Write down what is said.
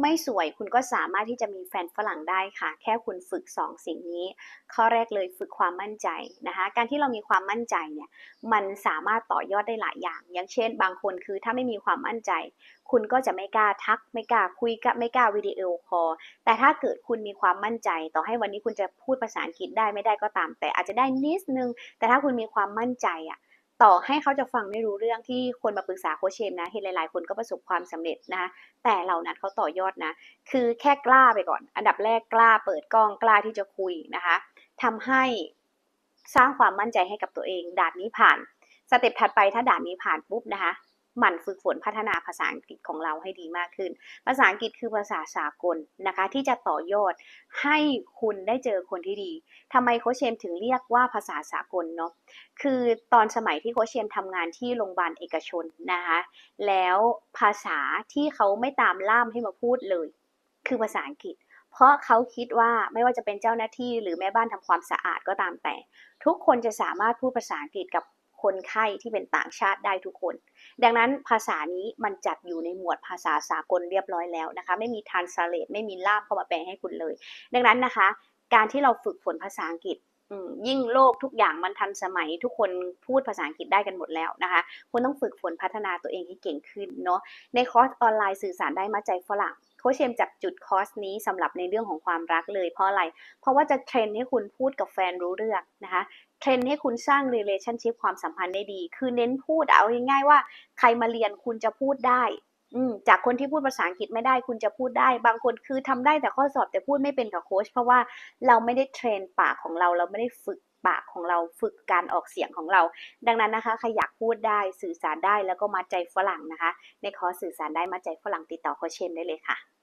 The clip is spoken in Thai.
ไม่สวยคุณก็สามารถที่จะมีแฟนฝรั่งได้ค่ะ แค่คุณฝึก 2 สิ่งนี้ ข้อแรกเลยฝึกความมั่นใจนะคะ การที่เรามีความมั่นใจเนี่ยมันสามารถต่อยอดได้หลายอย่าง อย่างเช่น บางคนคือถ้าไม่มีความมั่นใจ คุณก็จะไม่กล้าทัก ไม่กล้าคุยกับไม่กล้าวิดีโอคอลแต่ถ้าเกิดคุณมีความมั่นใจ ต่อให้วันนี้คุณจะพูดภาษาอังกฤษได้ไม่ได้ก็ตาม แต่อาจจะได้นิดนึง แต่ถ้าคุณมีความมั่นใจอะ ต่อให้เขาจะฟังไม่รู้เรื่องที่คนมาปรึกษาโคชเชมนะเห็นหลาย ๆ คนก็ประสบความสำเร็จนะคะแต่เหล่านั้นเขาต่อยอดนะ คือแค่กล้าไปก่อน อันดับแรกกล้าเปิดกล้องกล้าที่จะคุยนะคะทำให้สร้างความมั่นใจให้กับตัวเองด่านนี้ผ่าน สเต็ปถัดไปถ้าด่านนี้ผ่านปุ๊บนะคะ หมั่นฝึกฝนพัฒนาภาษาอังกฤษของเราให้ดีมากขึ้น ภาษาอังกฤษคือภาษาสากลนะคะ ที่จะต่อยอดให้คุณได้เจอคนที่ดีทำไมโคชเชมถึงเรียกว่าภาษาสากลเนาะคือตอนสมัยที่โคชเชมทำงานที่โรงพยาบาลเอกชนนะคะ แล้วภาษาที่เขาไม่ตามล่ามให้มาพูดเลย คือภาษาอังกฤษเพราะเขาคิดว่าไม่ว่าจะเป็นเจ้าหน้าที่หรือแม่บ้านทำความสะอาดก็ตามแต่ ทุกคนจะสามารถพูดภาษาอังกฤษกับ คนไข้ที่เป็นต่างชาติได้ทุกคน ดังนั้นภาษานี้มันจัดอยู่ในหมวดภาษาสากลเรียบร้อยแล้วนะคะ ไม่มีทานสเลตไม่มีล่ามเข้ามาแปลให้คุณเลย ดังนั้นนะคะ การที่เราฝึกฝนภาษาอังกฤษยิ่งโลกทุกอย่างมันทันสมัย ทุกคนพูดภาษาอังกฤษได้กันหมดแล้วนะคะ คุณต้องฝึกฝนพัฒนาตัวเองให้เก่งขึ้นเนาะในคอร์สออนไลน์สื่อสารได้มาใจฝรั่งโคชเชมจับจุดคอร์สนี้สำหรับในเรื่องของความรักเลยเพราะอะไร เพราะว่าจะเทรนให้คุณพูดกับแฟนรู้เรื่องนะคะ เทรนให้คุณสร้าง relationship ความสัมพันธ์ได้ดี คือเน้นพูดเอาง่ายๆว่า ใครมาเรียนคุณจะพูดได้จากคนที่พูดภาษาอังกฤษไม่ได้คุณจะพูดได้ บางคนคือทำได้แต่ข้อสอบแต่พูดไม่เป็นกับโค้ชเพราะว่าเราไม่ได้เทรนปากของเราเราไม่ได้ฝึกปากของเราฝึกการออกเสียงของเรา ดังนั้นนะคะใครอยากพูดได้สื่อสารได้แล้วก็มาใจฝรั่งนะคะ ในคอร์สสื่อสารได้มาใจฝรั่งติดต่อโคชเชมได้เลยค่ะ